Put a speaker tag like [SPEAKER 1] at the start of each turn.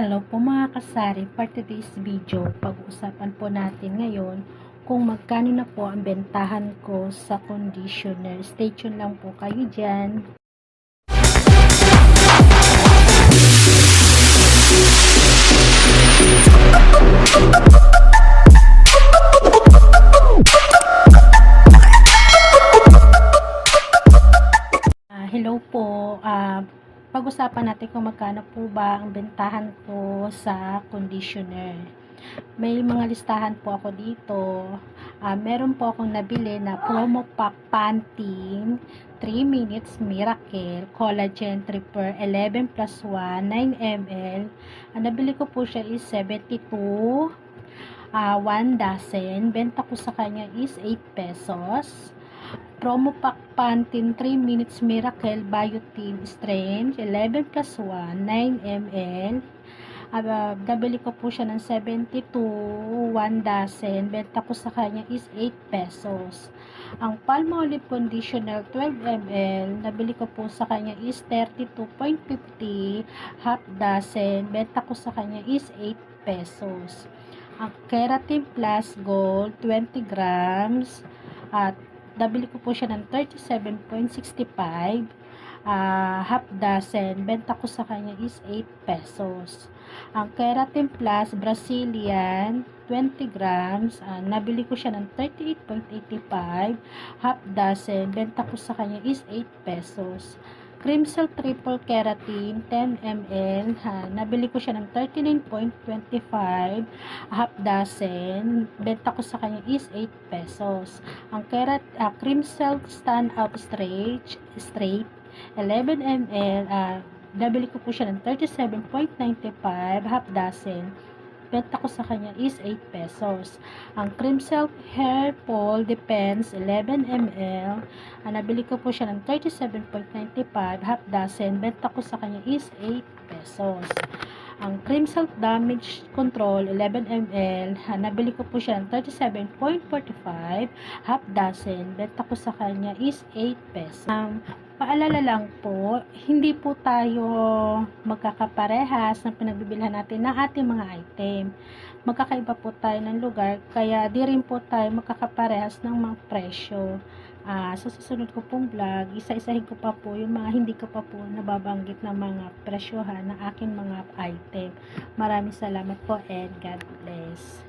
[SPEAKER 1] Hello po mga kasari, for today's video, pag-uusapan po natin ngayon kung magkano na po ang bentahan ko sa conditioner. Stay tuned lang po kayo dyan. Pag-usapan natin kung magkano po ba ang bentahan ko sa conditioner. May mga listahan po ako dito. Ah, meron po akong nabili na promo pack Pantene 3 minutes miracle collagen tripper 11 plus 1 9 ml. Ang nabili ko po siya is 72 ah 1 dozen. Benta ko sa kanya is 8 pesos. Promo pack Pantene 3 minutes miracle biotin strength 11 plus 1 9 ml. Uh, nabili ko po siya ng 72 1 dozen. Benta ko sa kanya is 8 pesos. Ang Palmolive conditioner 12 ml, nabili ko po sa kanya is 32.50 half dozen. Benta ko sa kanya is 8 pesos. Ang Keratin Plus Gold 20 grams at nabili ko po siya ng 37.65 ah half dozen. Benta ko sa kanya is 8 pesos. Ang Keratin Plus Brazilian 20 grams, ah, nabili ko siya ng 38.85 half dozen. Benta ko sa kanya is 8 pesos. Cream Cell Triple Keratin 10 ml, ha, nabili ko siya ng 39.25 half dozen. Benta ko sa kanya is 8 pesos. Ang Kerat, ah, Cream Cell Stand Out Straight, straight 11 ml, ah, nabili ko po siya ng 37.95 half dozen. Benta ko sa kanya is 8 pesos. Ang Cream Silk Hair Fall Depends 11 ml. Ang nabili ko po siya ng 37.95 half dozen. Benta ko sa kanya is 8 pesos. Ang Cream Silk Damage Control 11 ml. ah, Nabili ko po siya ng 37.45 half dozen. Benta ko sa kanya is 8 pesos. Um, Paalala lang po, hindi po tayo magkakaparehas ng pinagbibilhan natin ng ating mga item. Magkakaiba po tayo ng lugar, kaya di rin po tayo magkakaparehas ng mga presyo. Ah, sa susunod ko pong vlog, isa-isahin ko pa po yung mga hindi ko pa po nababanggit na mga presyohan ng aking mga item. Maraming salamat po and God bless.